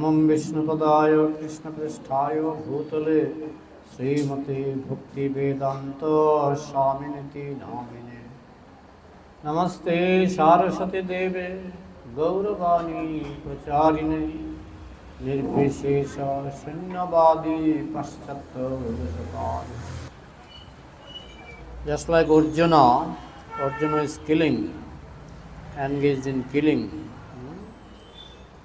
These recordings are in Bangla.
নমম বিষ্ণুপদায় কৃষ্ণপৃষ্ঠায় ভূতলে শ্রীমতী ভক্তি বেদান্ত স্বামিনীতি নামিনে নমস্তে সারস্বতী দেবে গৌরবাণী প্রচারিণে নির্বিশেষ শূন্যবাদী পাশ্চাত্য Just like Arjuna, Arjuna is killing engaged in killing.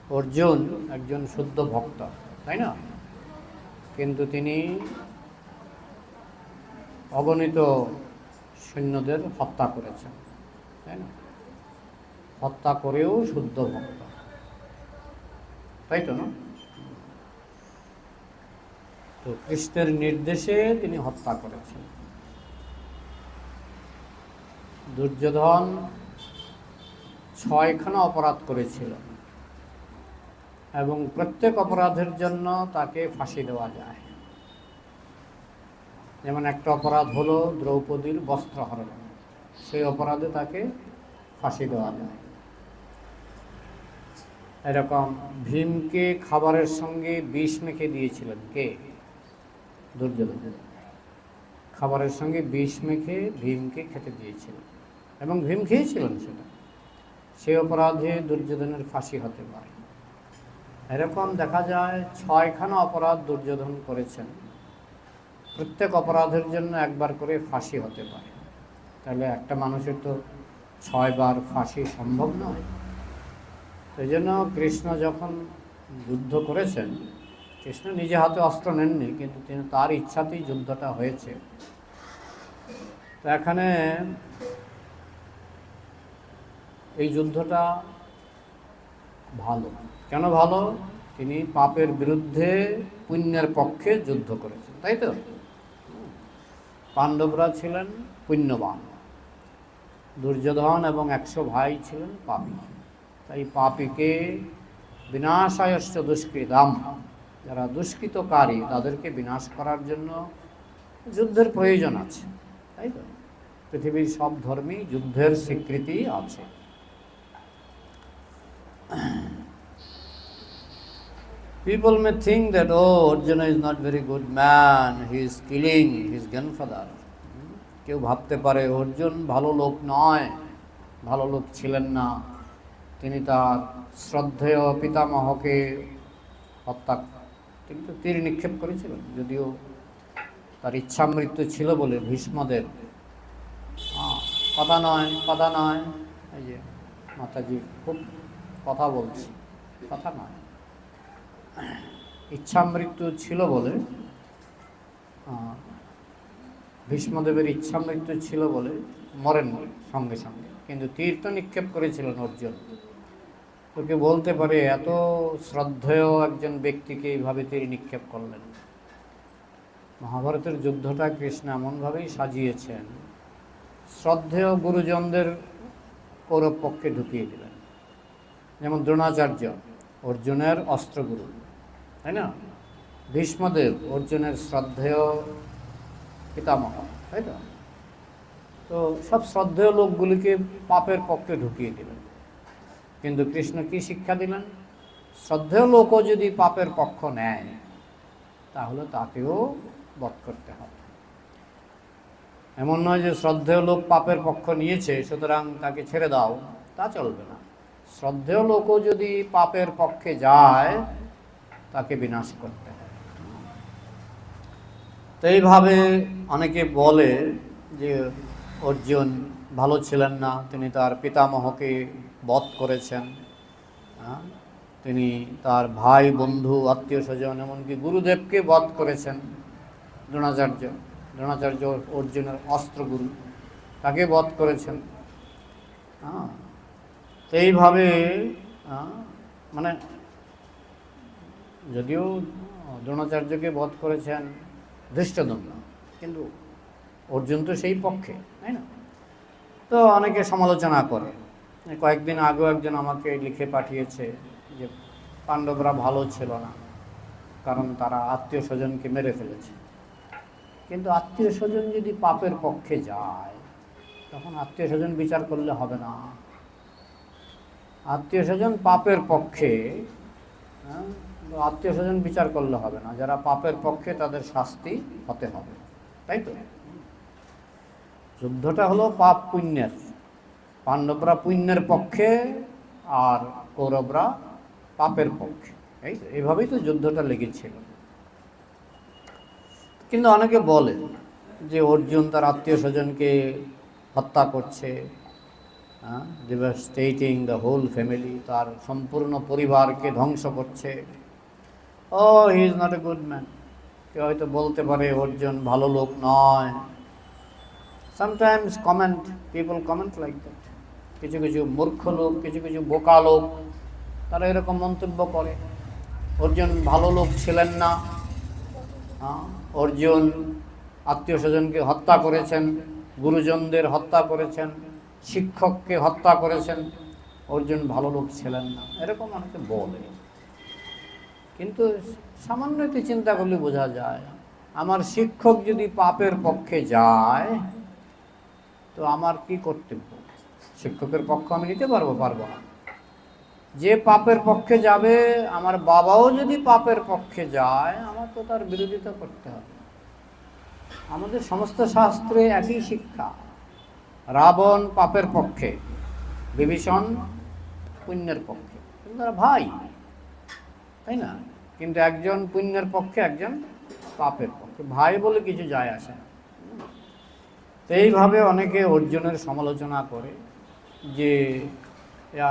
Arjun একজন শুদ্ধ ভক্ত, তাই না? কিন্তু তিনি অগণিত সৈন্যদের হত্যা করেছেন, তাই না? হত্যা করেও শুদ্ধ ভক্ত। তাই তো, না? তো কৃষ্ণের নির্দেশে তিনি হত্যা করেছেন। দুর্যোধন ছয়খানা অপরাধ করেছিল। এবং প্রত্যেক অপরাধের জন্য তাকে ফাঁসি দেওয়া যায়। যেমন একটা অপরাধ হলো দ্রৌপদীর বস্ত্র হরণ। সেই অপরাধে তাকে ফাঁসি দেওয়া যায়। এরকম ভীমকে খাবারের সঙ্গে বিষ মেখে দিয়েছিলেন। কে? দুর্যোধন। খাবারের সঙ্গে বিষ মেখে ভীমকে খেতে দিয়েছিলেন। এবং ভীম খেয়েছিলেন সেটা। সে অপরাধে দুর্যোধনের ফাঁসি হতে পারে। এরকম দেখা যায় ছয়খানা অপরাধ দুর্যোধন করেছেন। প্রত্যেক অপরাধের জন্য একবার করে ফাঁসি হতে পারে। তাহলে একটা মানুষের তো ছয়বার ফাঁসি সম্ভব নয়। সেই জন্য কৃষ্ণ যখন যুদ্ধ করেছেন, কৃষ্ণ নিজে হাতে অস্ত্র নেননি, কিন্তু তিনি তার ইচ্ছাতেই যুদ্ধটা হয়েছে। তো এখানে এই যুদ্ধটা ভালো। কেন ভালো? তিনি পাপের বিরুদ্ধে পুণ্যের পক্ষে যুদ্ধ করেছেন, তাই তো? পাণ্ডবরা ছিলেন পুণ্যবান। দুর্যোধন এবং একশো ভাই ছিলেন পাপী। তাই পাপীকে বিনাশায়শ্চ দুষ্কৃতাম, যারা দুষ্কৃতকারী, তাদেরকে বিনাশ করার জন্য যুদ্ধের প্রয়োজন আছে, তাই তো? পৃথিবীর সব ধর্মেই যুদ্ধের স্বীকৃতি আছে। People may think that, oh, Arjuna is not very good man, he is killing his grandfather. কেউ ভাবতে পারে অর্জুন ভালো লোক নয় ভালো লোক ছিলেন না। তিনি তার শ্রদ্ধেয় পিতামহকে হত্যা তিনি তো তীর নিক্ষেপ করেছিলেন যদিও তার ইচ্ছা মৃত্যু ছিল বলে ভীষ্মদের আহ, কথা নয় কথা নয়। এই যে মাতাজি খুব কথা বলছি কথা নয়। ইচ্ছা মৃত্যু ছিল বলে ভীষ্মদেবের ইচ্ছা মৃত্যু ছিল বলে মরেননি সঙ্গে সঙ্গে। কিন্তু তীর্থ নিক্ষেপ করেছিলেন অর্জুন। তোকে বলতে পারে এত শ্রদ্ধেয় একজন ব্যক্তিকে এইভাবে তীর নিক্ষেপ করলেন। মহাভারতের যুদ্ধটা কৃষ্ণ এমনভাবেই সাজিয়েছেন, শ্রদ্ধেয় গুরুজনদের কৌরব পক্ষে ঢুকিয়ে দিলেন। যেমন দ্রোণাচার্য অর্জুনের অস্ত্রগুরু, তাই না? ভীষ্মদেব অর্জুনের শ্রদ্ধেয় পিতামহ, তাই তো? তো সব শ্রদ্ধেয় লোকগুলিকে পাপের পক্ষে ঢুকিয়ে দিলেন। কিন্তু কৃষ্ণ কি শিক্ষা দিলেন? শ্রদ্ধেয় লোকও যদি পাপের পক্ষ নেয়, তাহলে তাকেও বধ করতে হবে। এমন নয় যে শ্রদ্ধেয় লোক পাপের পক্ষ নিয়েছে, সুতরাং তাকে ছেড়ে দাও, তা চলবে না। শ্রদ্ধেয় লোকও যদি পাপের পক্ষে যায়, তাকে বিনাশ করতে হবে তো এইভাবে অনেকে বলে যে অর্জুন ভালো ছিলেন না, তিনি তার পিতামহকে বধ করেছেন হ্যাঁ? তিনি তার ভাই, বন্ধু, আত্মীয় স্বজন, এমনকি গুরুদেবকে বধ করেছেন দ্রোণাচার্য। দ্রোণাচার্য অর্জুনের অস্ত্রগুরু, তাকে বধ করেছেন। হ্যাঁ? তো এইভাবে মানে যদিও দ্রোণাচার্যকে বধ করেছেন ধৃষ্টদম্ন, কিন্তু অর্জুন তো সেই পক্ষে, তাই না? তো অনেকে সমালোচনা করে। কয়েকদিন আগেও একজন আমাকে লিখে পাঠিয়েছে যে পাণ্ডবরা ভালো ছিল না, কারণ তারা আত্মীয় স্বজনকে মেরে ফেলেছে। কিন্তু আত্মীয় স্বজন যদি পাপের পক্ষে যায়, তখন আত্মীয় স্বজন বিচার করলে হবে না। আত্মীয় স্বজন পাপের পক্ষে হ্যাঁ, আত্মীয় স্বজন বিচার করলে হবে না। যারা পাপের পক্ষে তাদের শাস্তি হতে হবে। তাই তো? যুদ্ধটা হলো পাপ পুণ্যের। পাণ্ডবরা পুণ্যের পক্ষে আর কৌরবরা পাপের পক্ষে। এই তো এইভাবেই তো যুদ্ধটা লেগেছিল। কিন্তু অনেকে বলে যে অর্জুন তার আত্মীয় স্বজনকে হত্যা করছে। ডিভাস্টেটিং দ্য হোল ফ্যামিলি তার সম্পূর্ণ পরিবারকে ধ্বংস করছে। ও he is not a good man কেউ হয়তো বলতে পারে, অর্জুন ভালো লোক নয়। Sometimes comment people comment like that কিছু কিছু মূর্খ লোক, কিছু কিছু বোকা লোক, তারা এরকম মন্তব্য করে। অর্জুন ভালো লোক ছিলেন না। অর্জুন আত্মীয় স্বজনকে হত্যা করেছেন, গুরুজনদের হত্যা করেছেন। শিক্ষককে হত্যা করেছেন। অর্জুন ভালো লোক ছিলেন না। এরকম অনেকে বলে। কিন্তু সামান্য একটু চিন্তা করলে বোঝা যায়, আমার শিক্ষক যদি পাপের পক্ষে যায়, তো আমার কি কর্তব্য? শিক্ষকের পক্ষ আমি নিতে পারব পারব না। যে পাপের পক্ষে যাবে, আমার বাবাও যদি পাপের পক্ষে যায়, আমার তো তার বিরোধিতা করতে হবে। আমাদের সমস্ত শাস্ত্রে একই শিক্ষা। রাবণ পাপের পক্ষে, বিভীষণ পুণ্যের পক্ষে। তারা ভাই, তাই না? কিন্তু একজন পুণ্যের পক্ষে, একজন পাপের পক্ষে। ভাই বলে কিছু যায় আসে না। তো এইভাবে অনেকে অর্জুনের সমালোচনা করে যে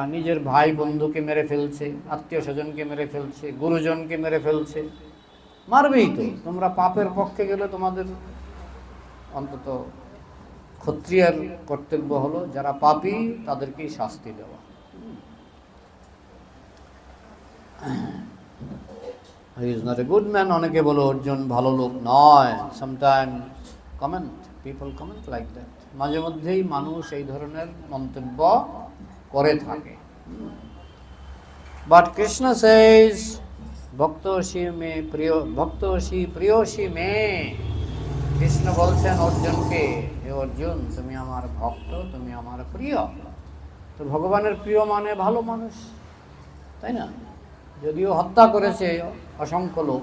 নিজের ভাই বন্ধুকে মেরে ফেলছে, আত্মীয় স্বজনকে মেরে ফেলছে, গুরুজনকে মেরে ফেলছে। মারবেই তো। তোমরা পাপের পক্ষে গেলে তোমাদের অন্তত ক্ষত্রিয়ার কর্তব্য হলো যারা পাপি তাদেরকেই শাস্তি দেওয়া। He is not a good man অনেকে বলো অর্জুন ভালো লোক নয়। Sometime comment people comment like that মাঝে মধ্যেই মানুষ এই ধরনের মন্তব্য করে থাকে। বাট কৃষ্ণ সেজ ভক্তসী মে প্রিয় ভক্তসী প্রিয়সী মে কৃষ্ণ বলছেন অর্জুনকে হে অর্জুন, তুমি আমার ভক্ত, তুমি আমার প্রিয়। তো ভগবানের প্রিয় মানে ভালো মানুষ, তাই না? যদিও হত্যা করেছে, অসংখ্য লোক,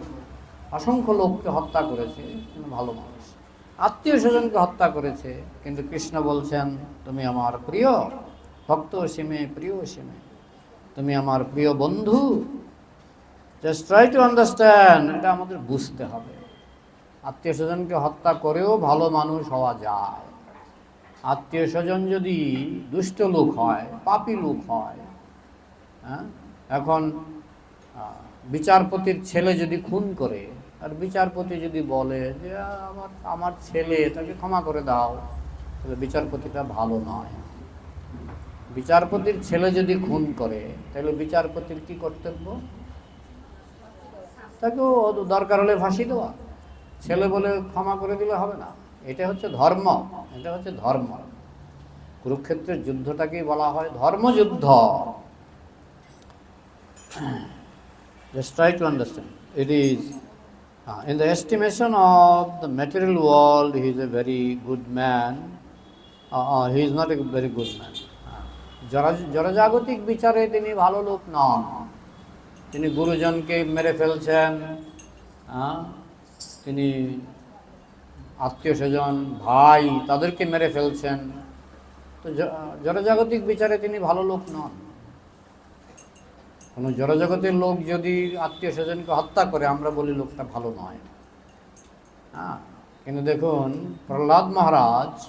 অসংখ্য লোককে হত্যা করেছে, কিন্তু ভালো মানুষ। আত্মীয় স্বজনকে হত্যা করেছে, কিন্তু কৃষ্ণ বলছেন, তুমি আমার প্রিয়, ভক্ত সীমে, প্রিয় সীমে। তুমি আমার প্রিয় বন্ধু। জাস্ট ট্রাই টু আন্ডারস্ট্যান্ড এটা আমাদের বুঝতে হবে। আত্মীয় স্বজনকে হত্যা করেও ভালো মানুষ হওয়া যায়। আত্মীয় স্বজন যদি দুষ্ট লোক হয়, পাপি লোক হয় হ্যাঁ? এখন বিচারপতির ছেলে যদি খুন করে, আর বিচারপতি যদি বলে যে আমার আমার ছেলে, তাকে ক্ষমা করে দাও, তাহলে বিচারপতিটা ভালো নয়। বিচারপতির ছেলে যদি খুন করে, তাহলে বিচারপতির কি কর্তব্য? তাকেও দরকার হলে ফাঁসি দেওয়া। ছেলে বলে ক্ষমা করে দিলে হবে না। এটা হচ্ছে ধর্ম। এটা হচ্ছে ধর্ম। কুরুক্ষেত্রের যুদ্ধটাকেই বলা হয় ধর্মযুদ্ধ। Try to understand it is in the estimation of the material world he is a very good man he is not a very good man জনজাগতিক বিচারে তিনি ভালো লোক নন তিনি গুরুজনকে মেরে ফেলছেন তিনি আত্মীয় স্বজন, ভাই, তাদেরকে মেরে ফেলছেন। তো জ- জড়জাগতিক বিচারে তিনি ভালো লোক নন। কোনো জড়জগতের লোক যদি আত্মীয় স্বজনকে হত্যা করে, আমরা বলি লোকটা ভালো নয়। হ্যাঁ কিন্তু দেখুন, প্রহ্লাদ মহারাজ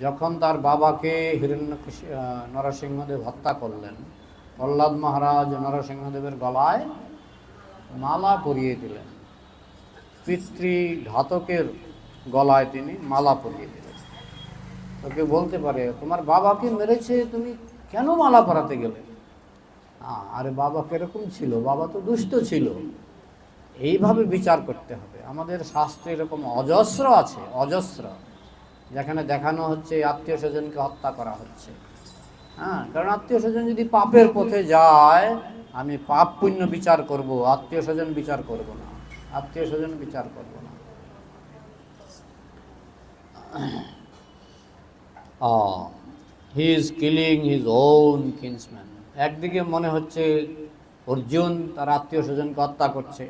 যখন তার বাবাকে হিরণ্য নরসিংহদেব হত্যা করলেন, প্রহ্লাদ মহারাজ নরসিংহদেবের গলায় মালা পরিয়ে দিলেন। পিতৃঘাতকের গলায় তিনি মালা পরিয়ে দিলেন। তোকে বলতে পারে, তোমার বাবাকে মেরেছে, তুমি কেন মালা পরাতে গেলে? আরে বাবা কীরকম ছিল? বাবা তো দুষ্ট ছিল। এইভাবে বিচার করতে হবে। আমাদের শাস্ত্রে এরকম অজস্র আছে, অজস্র, যেখানে দেখানো হচ্ছে আত্মীয় স্বজনকে হত্যা করা হচ্ছে। হ্যাঁ কারণ আত্মীয় স্বজন যদি পাপের পথে যায়, আমি পাপ পুণ্য বিচার করব, আত্মীয় স্বজন বিচার করব না। আত্মীয় স্বজন বিচার করব না। He is killing his own kinsman একদিকে মনে হচ্ছে অর্জুন তার আত্মীয় স্বজনকে হত্যা করছে।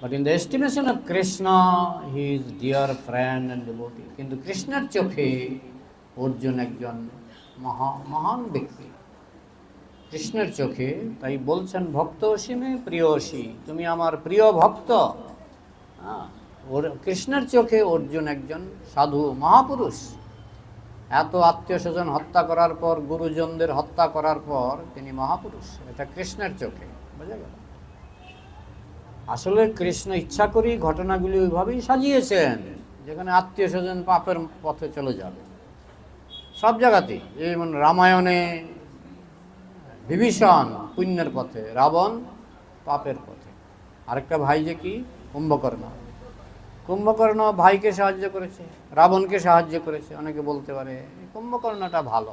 But in the estimation of Krishna he is dear friend and devotee কিন্তু কৃষ্ণের চোখে অর্জুন একজন মহা, মহান ব্যক্তি। কৃষ্ণের চোখে, তাই বলছেন, ভক্ত অসীমে প্রিয় অসী তুমি আমার প্রিয় ভক্ত। হ্যাঁ ওর, কৃষ্ণের চোখে অর্জুন একজন সাধু মহাপুরুষ। এত আত্মীয় স্বজন হত্যা করার পর, গুরুজনদের হত্যা করার পর তিনি মহাপুরুষ। এটা কৃষ্ণের চোখে, বোঝা গেল? আসলে কৃষ্ণ ইচ্ছা করেই ঘটনাগুলি ওইভাবেই সাজিয়েছেন, যেখানে আত্মীয় স্বজন পাপের পথে চলে যাবে। সব জায়গাতেই যেমন রামায়ণে বিভীষণ পুণ্যের পথে, রাবণ পাপের পথে। আরেকটা ভাই যে কি? কুম্ভকর্ণ। কুম্ভকর্ণ ভাইকে সাহায্য করেছে, রাবণকে সাহায্য করেছে, অনেকে বলতে পারে কুম্ভকর্ণটা ভালো,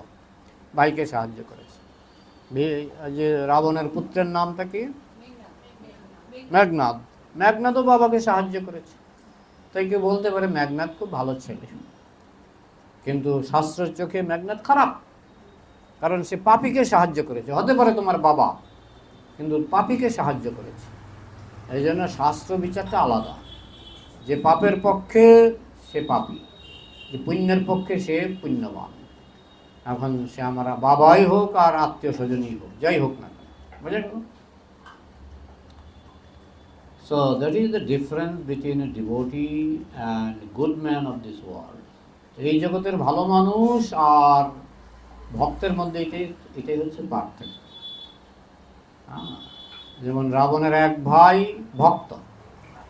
ভাইকে সাহায্য করেছে। যে রাবণের পুত্রের নামটা কি? মেঘনাদ। মেঘনাদও বাবাকে সাহায্য করেছে। তাই কেউ বলতে পারে মেঘনাদ খুব ভালো ছেলে। কিন্তু শাস্ত্রের চোখে মেঘনাদ খারাপ। কারণ সে পাপিকে সাহায্য করেছে হতে পারে তোমার বাবা, কিন্তু পাপিকে সাহায্য করেছে এই জন্য শাস্ত্র বিচারটা আলাদা যে পাপের পক্ষে সে পাপী, যে পুণ্যের পক্ষে সে পুণ্যবান এখন সে আমার বাবাই হোক আর আত্মীয় স্বজনই হোক, যাই হোক না। বুঝে গেল So, that is the difference between a devotee and good man of this world. এই জগতের ভালো মানুষ আর ভক্তের মধ্যে এটাই এটাই হচ্ছে পার্থক্য। হ্যাঁ, যেমন রাবণের এক ভাই ভক্ত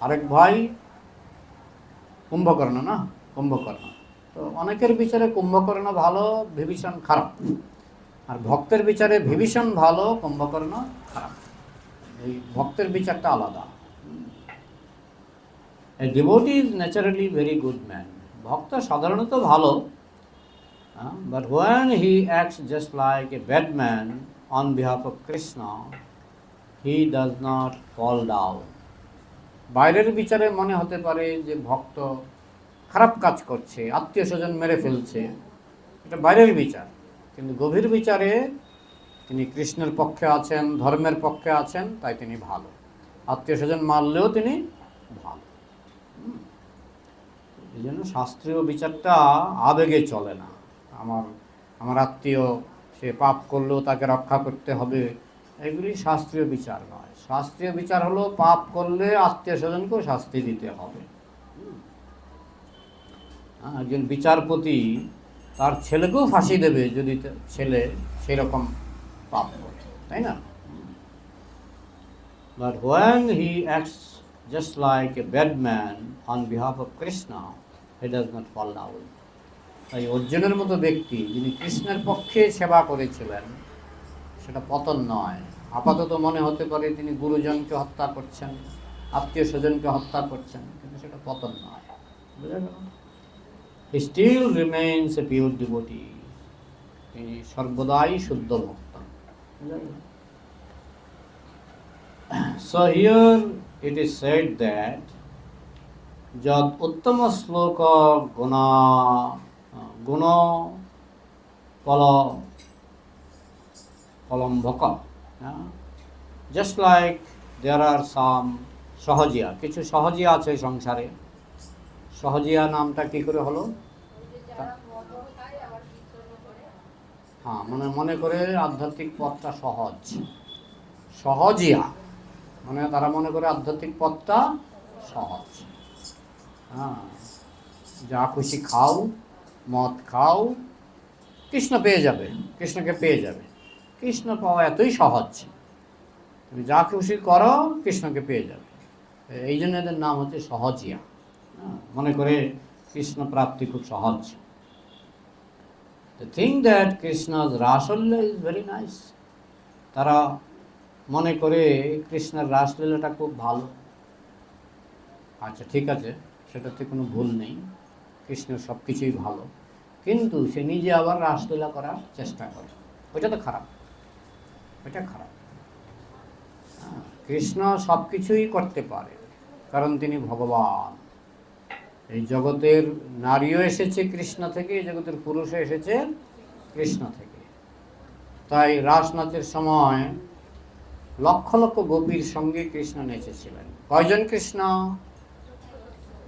আরেক ভাই কুম্ভকর্ণ না? কুম্ভকর্ণ। তো অনেকের বিচারে কুম্ভকর্ণ ভালো বিভীষণ খারাপ। আর ভক্তের বিচারে বিভীষণ ভালো কুম্ভকর্ণ খারাপ। এই ভক্তের বিচারটা আলাদা। devotee is naturally very good man. ভক্ত সাধারণত ভালো but when he acts just like a bad man on behalf of Krishna, he does not fall down. বাইরের বিচারে মনে হতে পারে যে ভক্ত খারাপ কাজ করছে আত্মীয় স্বজন মেরে ফেলছে। এটা বাইরের বিচার। কিন্তু গভীর বিচারে তিনি কৃষ্ণের পক্ষে আছেন ধর্মের পক্ষে আছেন তাই তিনি ভালো। আত্মীয় স্বজন মারলেও তিনি ভালো। এই জন্য শাস্ত্রীয় বিচারটা আবেগে চলে না। আমার আমার আত্মীয় সে পাপ করলেও তাকে রক্ষা করতে হবে এগুলি শাস্ত্রীয় বিচার নয় শাস্ত্রীয় বিচার হলো পাপ করলে আত্মীয় স্বজনকেও শাস্তি দিতে হবে। হ্যাঁ, একজন বিচারপতি তার ছেলেকেও ফাঁসি দেবে যদি ছেলে সেরকম পাপ করে তাই না But when he acts just like a bad man on behalf of Krishna, he does not fall down. তাই অর্জুনের মতো ব্যক্তি যিনি কৃষ্ণের পক্ষে সেবা করেছিলেন, সেটা পতন নয়। আপাতত মনে হতে পারে তিনি গুরুজনকে হত্যা করছেন আত্মীয় স্বজনকে হত্যা করছেন, কিন্তু সেটা পতন নয়। বুঝা still remains a pure devotee সর্বদাই শুদ্ধ ভক্ত। So here it is said that যদ উত্তম শ্লোক গুণ গুণ ফল ফলম্ভক just like there are some Sahajiya. কিছু সহজিয়া আছে সংসারে। সহজিয়া নামটা কি করে হলো? হ্যাঁ মানে মনে করে আধ্যাত্মিক পথটা সহজ। সহজিয়া। মানে তারা মনে করে আধ্যাত্মিক পথটা সহজ। হ্যাঁ যা খুশি খাও। মদ খাও কৃষ্ণ পেয়ে যাবে কৃষ্ণকে পেয়ে যাবে। কৃষ্ণ পাওয়া এতই সহজ। তুমি যা খুশি করো কৃষ্ণকে পেয়ে যাবে। এই জন্য এদের নাম হচ্ছে সহজিয়া। হ্যাঁ, মনে করে কৃষ্ণ প্রাপ্তি খুব সহজ। The thing that Krishna's Rasalila is very nice. তারা মনে করে কৃষ্ণের রাসলীলাটা খুব ভালো। আচ্ছা ঠিক আছে সেটাতে কোনো ভুল নেই। কৃষ্ণের সব কিছুই ভালো। কিন্তু সে নিজে আবার রাসলীলা করার চেষ্টা করে। ওইটা তো খারাপ। ওইটা খারাপ। হ্যাঁ, কৃষ্ণ সব কিছুই করতে পারে কারণ তিনি ভগবান। এই জগতের নারীও এসেছে কৃষ্ণ থেকে এই জগতের পুরুষও এসেছে কৃষ্ণ থেকে। তাই রাস নাচের সময় লক্ষ লক্ষ গোপীর সঙ্গে কৃষ্ণ নেচেছিলেন। কয়জন কৃষ্ণ?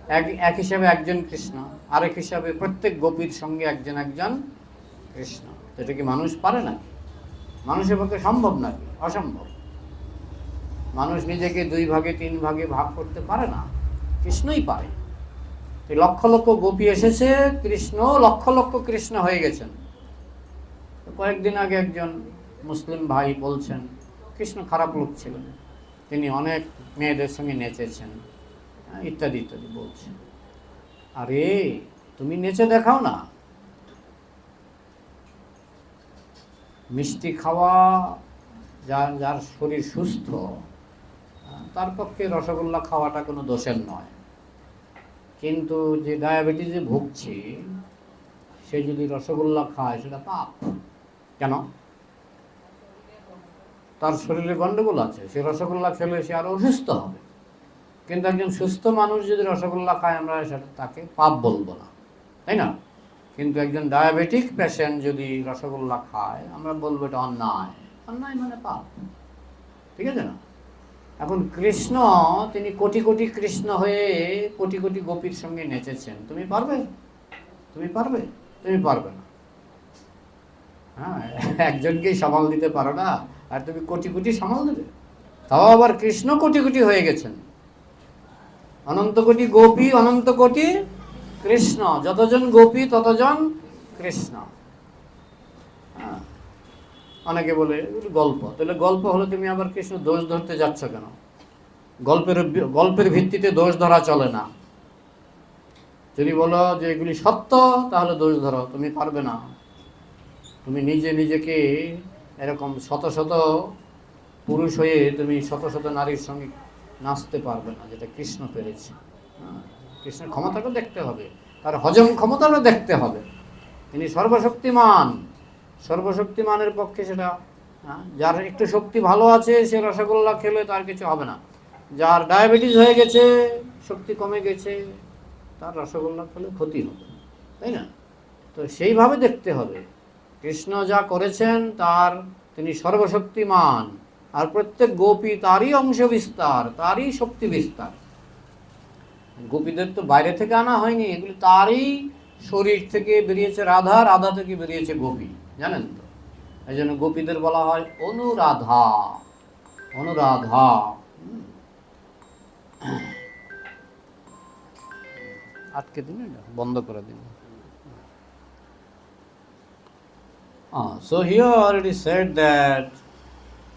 এক এক হিসাবে একজন কৃষ্ণ, আরেক হিসাবে প্রত্যেক গোপীর সঙ্গে একজন একজন কৃষ্ণ। এটা কি মানুষ পারে নাকি? মানুষের পক্ষে সম্ভব নাকি? অসম্ভব। মানুষ নিজেকে দুই ভাগে, তিন ভাগে ভাগ করতে পারে না। কৃষ্ণই পারে। লক্ষ লক্ষ গোপী এসেছে, কৃষ্ণ, লক্ষ লক্ষ কৃষ্ণ হয়ে গেছেন। কয়েকদিন আগে একজন মুসলিম ভাই বলছেন, কৃষ্ণ খারাপ লোক ছিলেন। তিনি অনেক মেয়েদের সঙ্গে নেচেছেন। ইত্যাদি ইত্যাদি বলছে। আরে, তুমি নেচে দেখাও না। মিষ্টি খাওয়া, যার যার শরীর সুস্থ, তার পক্ষে রসগোল্লা খাওয়াটা কোনো দোষের নয়। কিন্তু যে ডায়াবেটিসে ভুগছে, সে যদি রসগোল্লা খায়, সেটা পাপ। কেন? তার শরীরে গন্ডগোল আছে, সে রসগোল্লা খেলে সে আরও অসুস্থ হবে। কিন্তু একজন সুস্থ মানুষ যদি রসগোল্লা খায়, আমরা সেটা তাকে পাপ বলব না। তাই না? কিন্তু একজন ডায়াবেটিক পেশেন্ট যদি রসগোল্লা খায়, আমরা বলব এটা অন্যায়। অন্যায় মানে পাপ। ঠিক আছে না? এখন কৃষ্ণ, তিনি কোটি কোটি কৃষ্ণ হয়ে কোটি কোটি গোপীর সঙ্গে নেচেছেন। তুমি পারবে? তুমি পারবে? তুমি পারবে না। হ্যাঁ একজনকেই সামাল দিতে পারো না, আর তুমি কোটি কোটি সামাল দেবে। তাও আবার কৃষ্ণ কোটি কোটি হয়ে গেছেন। অনন্ত কোটি গোপী অনন্ত কোটি কৃষ্ণ। যতজন গোপী, ততজন কৃষ্ণ। হ্যাঁ। অনেকে বলে গল্প। তাহলে গল্প হলে তুমি আবার কৃষ্ণ দোষ ধরতে যাচ্ছ কেন? গল্পের গল্পের ভিত্তিতে দোষ ধরা চলে না। যদি বলো যে এগুলি সত্য, তাহলে দোষ ধরো। তুমি পারবে না। তুমি নিজে নিজেকে এরকম শত শত পুরুষ হয়ে তুমি শত শত নারীর সঙ্গে নাচতে পারবে না যেটা কৃষ্ণ পেরেছে। হ্যাঁ, কৃষ্ণের ক্ষমতাটা দেখতে হবে তার হজম ক্ষমতাটা দেখতে হবে। তিনি সর্বশক্তিমান সর্বশক্তিমানের পক্ষে সেটা হ্যাঁ, যার একটু শক্তি ভালো আছে সে রসগোল্লা খেলে তার কিছু হবে না। যার ডায়াবেটিস হয়ে গেছে শক্তি কমে গেছে তার রসগোল্লা খেলে ক্ষতি হবে তাই না? তো সেইভাবে দেখতে হবে। কৃষ্ণ যা করেছেন তার তিনি সর্বশক্তিমান। আর প্রত্যেক গোপী তারই অংশ বিস্তার তারই শক্তি বিস্তার। গোপীদের তো বাইরে থেকে আনা হয়নি এগুলি তারই শরীর থেকে বেরিয়েছে রাধা রাধা থেকে বেরিয়েছে গোপী জানেন তো? এই জন্য গোপীদের বলা হয় অনুরাধা অনুরাধা। আটকে দিন বন্ধ করে দিন। Ah, so here already said that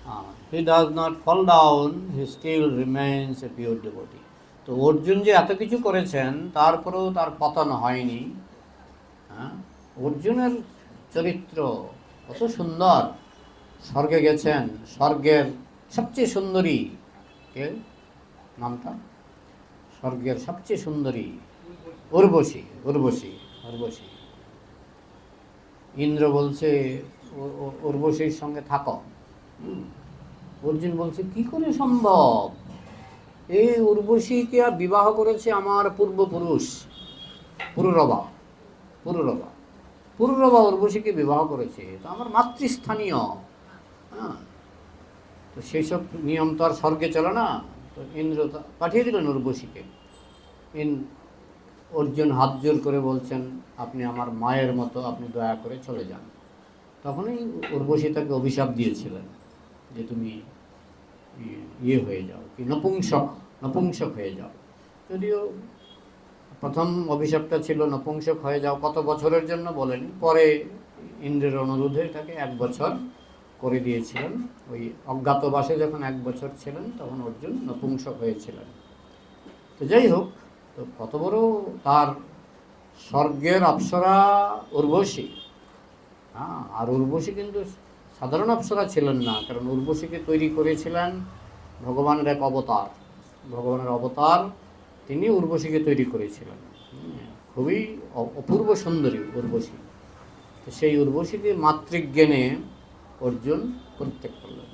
uh, he does not fall down, he still remains a pure devotee. তো অর্জুন যে এত কিছু করেছেন তারপরেও তার পতন হয়নি। হ্যাঁ? অর্জুনের চরিত্র কত সুন্দর। স্বর্গে গেছেন স্বর্গের সবচেয়ে সুন্দরী কে? নামটা? স্বর্গের সবচেয়ে সুন্দরী। উর্বশী উর্বশী উর্বশী। ইন্দ্র বলছে উর্বশীর সঙ্গে থাকো। অর্জুন বলছে, কি করে সম্ভব? এই উর্বশীকে বিবাহ করেছে আমার পূর্বপুরুষ, পুরুরবা পুরুরবা। পুরুরবা উর্বশীকে বিবাহ করেছে, তো আমার মাতৃস্থানীয় হ্যাঁ। তো সব নিয়ম তো আর স্বর্গে চলে না। তো ইন্দ্র পাঠিয়ে দিলেন উর্বশীকে ইন অর্জুন হাত জোর করে বলছেন, আপনি আমার মায়ের মতো, আপনি দয়া করে চলে যান। তখনই উর্বশী তাকে অভিশাপ দিয়েছিলেন। যে তুমি ইয়ে হয়ে যাও, কি নপুংসক নপুংসক হয়ে যাও। যদিও প্রথম অভিশাপটা ছিল নপুংসক হয়ে যাও, কত বছরের জন্য বলেনি, পরে ইন্দ্রের অনুরোধে এটাকে এক বছর করে দিয়েছিলেন। ওই অজ্ঞাতবাসে যখন এক বছর ছিলেন, তখন অর্জুন নপুংসক হয়েছিলেন। তো যাই হোক, তো কত বড় তার স্বর্গের অপ্সরা উর্বশী। হ্যাঁ আর উর্বশী কিন্তু সাধারণ অপ্সরা ছিলেন না কারণ উর্বশীকে তৈরি করেছিলেন ভগবানের এক অবতার। ভগবানের অবতার তিনি উর্বশীকে তৈরি করেছিলেন। খুবই অপূর্ব সুন্দরী উর্বশী। তো সেই উর্বশীকে মাতৃজ্ঞানে অর্জুন পরিত্যাগ করলেন।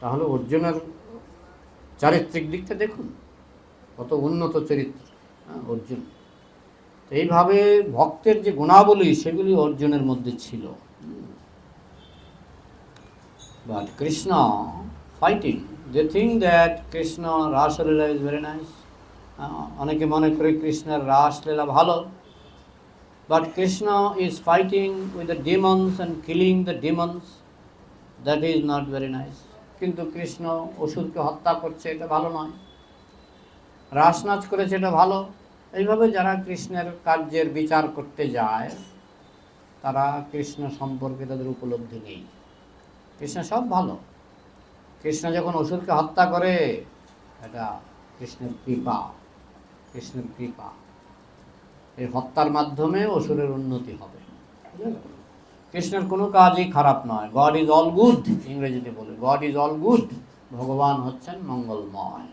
তাহলে অর্জুনের চারিত্রিক দিকটা দেখুন কত উন্নত চরিত্র হ্যাঁ, অর্জুন। এইভাবে ভক্তের যে গুণাবলী সেগুলি অর্জুনের মধ্যে ছিল। But Krishna fighting. They think that Krishna Rasa Lila is very nice. Uh, অনেকে মনে করে কৃষ্ণের রাস লীলা ভালো। But Krishna is fighting with the demons and killing the demons that is not very nice কিন্তু কৃষ্ণ অসুরকে হত্যা করছে এটা ভালো নয়। রাস নাচ করেছে এটা ভালো। এইভাবে যারা কৃষ্ণের কার্যের বিচার করতে যায় তারা কৃষ্ণ সম্পর্কে তাদের উপলব্ধি নেই। কৃষ্ণ সব ভালো। কৃষ্ণ যখন অসুরকে হত্যা করে, এটা কৃষ্ণের কৃপা কৃষ্ণের কৃপা। এই হত্যার মাধ্যমে অসুরের উন্নতি হবে। কৃষ্ণের কোনো কাজই খারাপ নয়। গড ইজ অল গুড ইংরেজিতে বলে। গড ইজ অল গুড ভগবান হচ্ছেন মঙ্গলময়।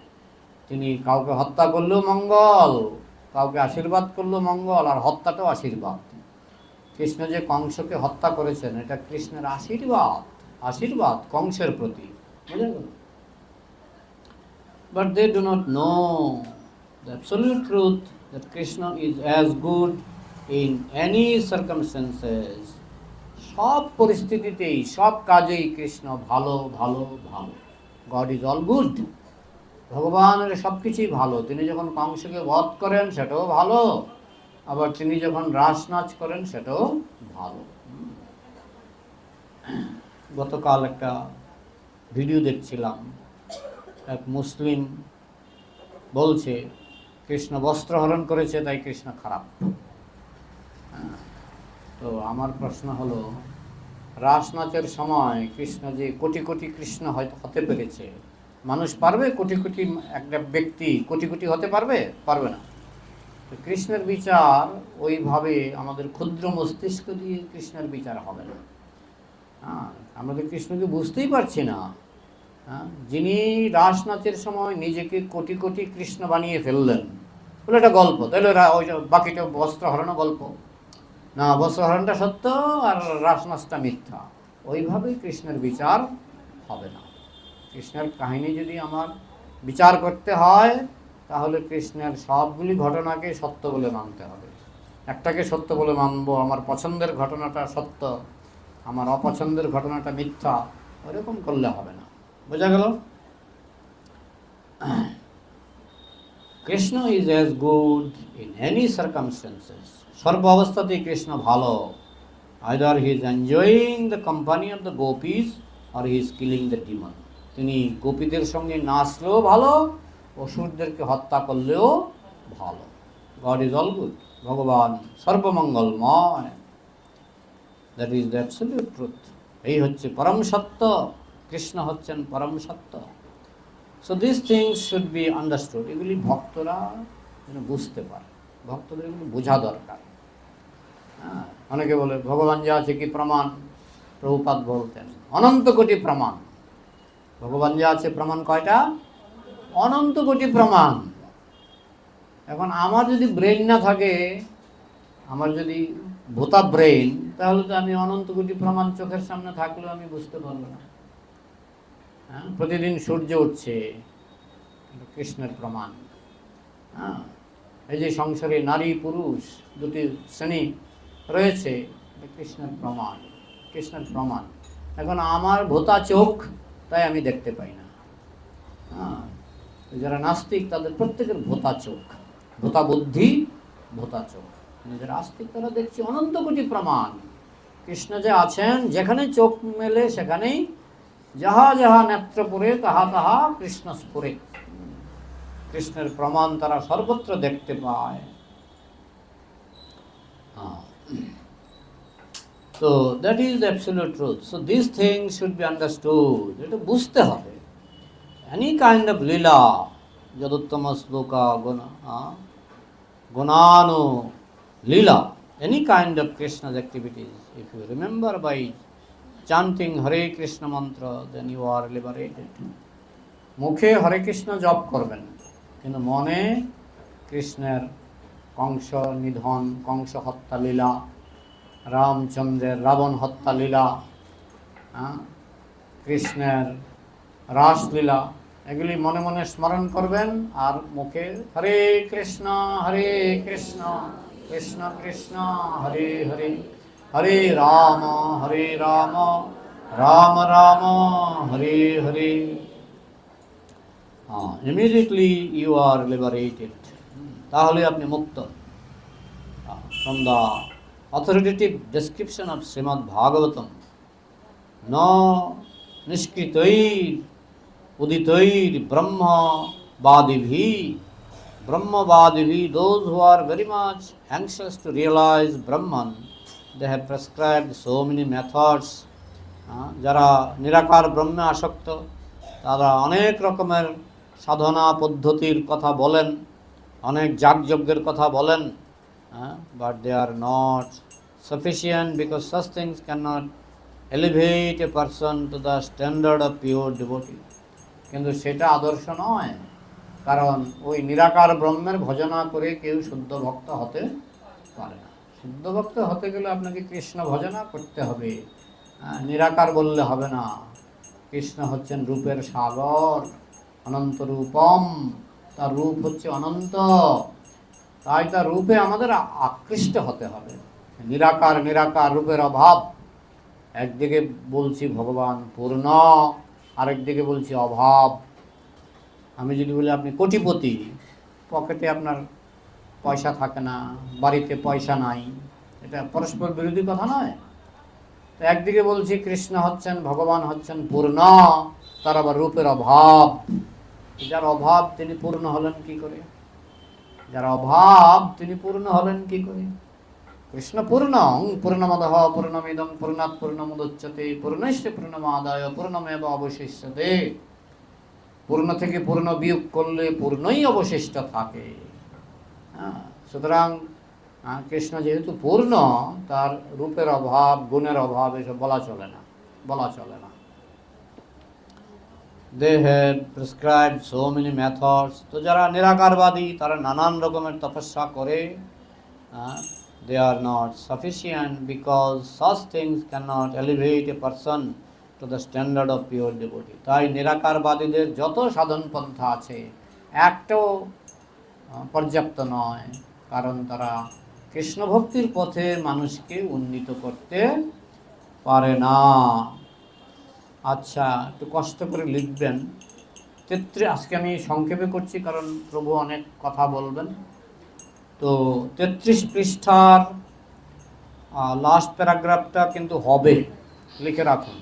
তিনি কাউকে হত্যা করলেও মঙ্গল, কাউকে আশীর্বাদ করলেও মঙ্গল, আর হত্যাটাও আশীর্বাদ। কৃষ্ণ যে কংসকে হত্যা করেছেন, এটা কৃষ্ণের আশীর্বাদ। আশীর্বাদ কংসের প্রতি। they do not know the absolute truth that Krishna is as good in any circumstances. সব পরিস্থিতিতেই, সব কাজেই কৃষ্ণ ভালো ভালো ভালো। গড ইজ অল গুড ভগবানের সব কিছুই ভালো। তিনি যখন কংসকে বধ করেন, সেটাও ভালো। আবার তিনি যখন রাস নাচ করেন, সেটাও ভালো। গতকাল একটা ভিডিও দেখছিলাম। এক মুসলিম বলছে, কৃষ্ণ বস্ত্র হরণ করেছে, তাই কৃষ্ণ খারাপ। তো আমার প্রশ্ন হলো রাস নাচের সময় কৃষ্ণ যে কোটি কোটি কৃষ্ণ হয়তো হতে পেরেছে, মানুষ পারবে কোটি কোটি একটা ব্যক্তি কোটি কোটি হতে পারবে? পারবে না। তো কৃষ্ণের বিচার ওইভাবে আমাদের ক্ষুদ্র মস্তিষ্ক দিয়ে কৃষ্ণের বিচার হবে না। হ্যাঁ আমরা তো কৃষ্ণকে বুঝতেই পারছি না। হ্যাঁ যিনি রাস নাচের সময় নিজেকে কোটি কোটি কৃষ্ণ বানিয়ে ফেললেন, বলে একটা গল্প তাহলে ওই বাকিটা বস্ত্র হরণও গল্প। না, বস্ত্র হরণটা সত্য আর রাস নাচটা মিথ্যা। ওইভাবেই কৃষ্ণের বিচার হবে না। কৃষ্ণের কাহিনী যদি আমার বিচার করতে হয়, তাহলে কৃষ্ণের সবগুলি ঘটনাকে সত্য বলে মানতে হবে। একটাকে সত্য বলে মানবো, আমার পছন্দের ঘটনাটা সত্য। আমার অপছন্দের ঘটনাটা মিথ্যা, ওরকম করলে হবে না। বোঝা গেল? Krishna is as good in any circumstances সর্ব অবস্থাতেই কৃষ্ণ ভালো। Either he is enjoying the company of the gopis or he is killing the demon তিনি গোপীদের সঙ্গে নাচলেও ভালো, অসুরদেরকে হত্যা করলেও ভালো। গড ইজ অল গুড ভগবান সর্বমঙ্গলময়। That is the absolute truth এই হচ্ছে পরম সত্য, কৃষ্ণ হচ্ছেন পরম সত্য। So this things should be understood এগুলি ভক্তরা যেন বুঝতে পারে। ভক্তদের এগুলো বোঝা দরকার। হ্যাঁ অনেকে বলে, ভগবান যা আছে কি প্রমাণ? প্রভুপাত বলতেন, অনন্ত কোটি প্রমাণ। ভগবান যা আছে প্রমাণ কয়টা? অনন্ত কোটি প্রমাণ। এখন আমার যদি ব্রেন না থাকে, আমার যদি ভোতা ব্রেন তাহলে তো আমি অনন্ত কোটি প্রমাণ চোখের সামনে থাকলেও আমি বুঝতে পারব না। হ্যাঁ? প্রতিদিন সূর্য উঠছে কৃষ্ণের প্রমাণ। হ্যাঁ? এই যে সংসারে নারী পুরুষ দুটি শ্রেণি রয়েছে কৃষ্ণের প্রমাণ কৃষ্ণের প্রমাণ। এখন আমার ভোতা চোখ তাই আমি দেখতে পাই না। হ্যাঁ? যারা নাস্তিক তাদের প্রত্যেকের ভোতা চোখ। ভোতা বুদ্ধি ভোতা চোখ। কিন্তু যারা আস্তিক তারা দেখছি অনন্ত কোটি প্রমাণ। কৃষ্ণ যে আছেন যেখানে চোখ মেলে সেখানেই যাহা যাহা নেত্র পড়ে, তাহা তাহা কৃষ্ণ স্ফুরে। কৃষ্ণের প্রমাণ তারা সর্বত্র দেখতে পায়। তো that is absolute truth so this thing should be understood এটা বুঝতে হবে। এনি কাইন্ড অফ লীলা যদুত্তম শ্লোকা, গুণ গুণানো লীলা any kind of Krishna's activities, if you remember by chanting Hare Krishna mantra, then you are liberated. মুখে হরে কৃষ্ণ জপ করবেন কিন্তু মনে কৃষ্ণের কংস নিধন কংস হত্যা লীলা রামচন্দ্রের রাবণ হত্যা লীলা কৃষ্ণের রাসলীলা এগুলি মনে মনে স্মরণ করবেন আর মুখে Hare Krishna Hare Krishna Krishna Krishna. Hare Hare. Hare Ram Hare Ram Ram Ram, Hare Hare. Immediately you are liberated তাহলে আপনি মুক্ত। From the authoritative description of Shrimad Bhagavatam ন নিষ্কৃতৈর, উদিতৈর ব্রহ্মবাদিভি। ব্রহ্মবাদিভি those who are very much anxious to realize Brahman they have prescribed so many methods যারা নিরাকার ব্রহ্মে আসক্ত, তারা অনেক রকমের সাধনা পদ্ধতির কথা বলেন, অনেক যাগযজ্ঞের কথা বলেন but they are not sufficient because such things cannot elevate a person to the standard of pure devotee. কিন্তু সেটা আদর্শ নয়। কারণ ওই নিরাকার ব্রহ্মের ভজনা করে কেউ শুদ্ধ ভক্ত হতে পারে না। শুদ্ধ ভক্ত হতে গেলে আপনাকে কৃষ্ণ ভজনা করতে হবে। নিরাকার বললে হবে না। কৃষ্ণ হচ্ছেন রূপের সাগর, অনন্ত রূপম। তার রূপ হচ্ছে অনন্ত। তাই তার রূপে আমাদের আকৃষ্ট হতে হবে। নিরাকার নিরাকার রূপের অভাব। একদিকে বলছি ভগবান পূর্ণ, আরেকদিকে বলছি অভাব। আমি যদি বলি আপনি কোটিপতি, পকেটে আপনার পয়সা থাকে না, বাড়িতে পয়সা নাই, এটা পরস্পর বিরোধী কথা নয়। তো একদিকে বলছি কৃষ্ণ হচ্ছেন, ভগবান হচ্ছেন পূর্ণ, তার আবার রূপের অভাব। যার অভাব তিনি পূর্ণ হলেন কি করে? যার অভাব তিনি পূর্ণ হলেন কি করে? কৃষ্ণ পূর্ণ পূর্ণমদ পূর্ণমিদম পূর্ণাৎ পূর্ণমুদচ্যতে, পূর্ণশ্চ পূর্ণমাদায়, পূর্ণমেব অবশিষ্যতে। পূর্ণ থেকে পূর্ণ বিয়োগ করলে পূর্ণই অবশিষ্ট থাকে। হ্যাঁ, সুতরাং কৃষ্ণ যেহেতু পূর্ণ তার রূপের অভাব গুণের অভাব এসব বলা চলে না বলা চলে না। They prescribe so many methods তো যারা নিরাকারবাদী তারা নানান রকমের তপস্যা করে they are not sufficient because such things can not elevate a person to the standard of pure devotee তাই নিরাকারবাদীদের যত সাধন পন্থা আছে, একটাও পর্যাপ্ত নয়। কারণ তারা কৃষ্ণ ভক্তির পথে মানুষকে উন্নীত করতে পারে না। আচ্ছা একটু কষ্ট করে লিখবেন। তেত্রিশ আজকে আমি সংক্ষেপে করছি, কারণ প্রভু অনেক কথা বলবেন। তো তেত্রিশ পৃষ্ঠার লাস্ট প্যারাগ্রাফটা কিন্তু হবে। লিখে রাখুন।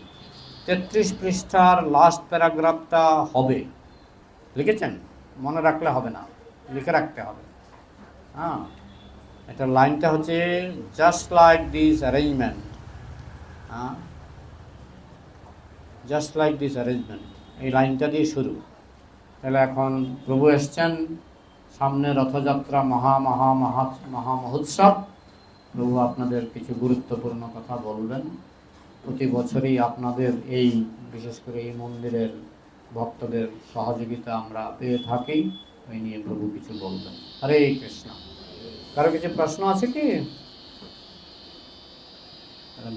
তেত্রিশ পৃষ্ঠার লাস্ট প্যারাগ্রাফটা হবে। লিখেছেন? মনে রাখলে হবে না। লিখে রাখতে হবে। হ্যাঁ। এটা লাইনটা হচ্ছে জাস্ট লাইক দিস অ্যারেঞ্জমেন্ট হ্যাঁ। জাস্ট লাইক দিস অ্যারেঞ্জমেন্ট এই লাইনটা দিয়ে শুরু। তাহলে এখন প্রভু এসছেন, সামনে রথযাত্রা, মহা মহা মহা মহা মহোৎসব। প্রভু আপনাদের কিছু গুরুত্বপূর্ণ কথা বলবেন। প্রতি বছরই আপনাদের এই, বিশেষ করে এই মন্দিরের ভক্তদের সহযোগিতা আমরা পেয়ে থাকি। ওই নিয়ে প্রভু কিছু বলবেন। হরে কৃষ্ণ। কারও কিছু প্রশ্ন আছে কি?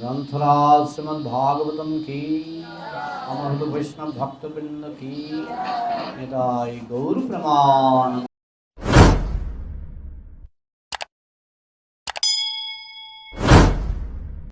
গ্রন্থরাজ শ্রীমদ ভাগবতম কি? আমার বৈষ্ণব ভক্তবৃন্দ কি? নিতাই গৌর প্রমাণ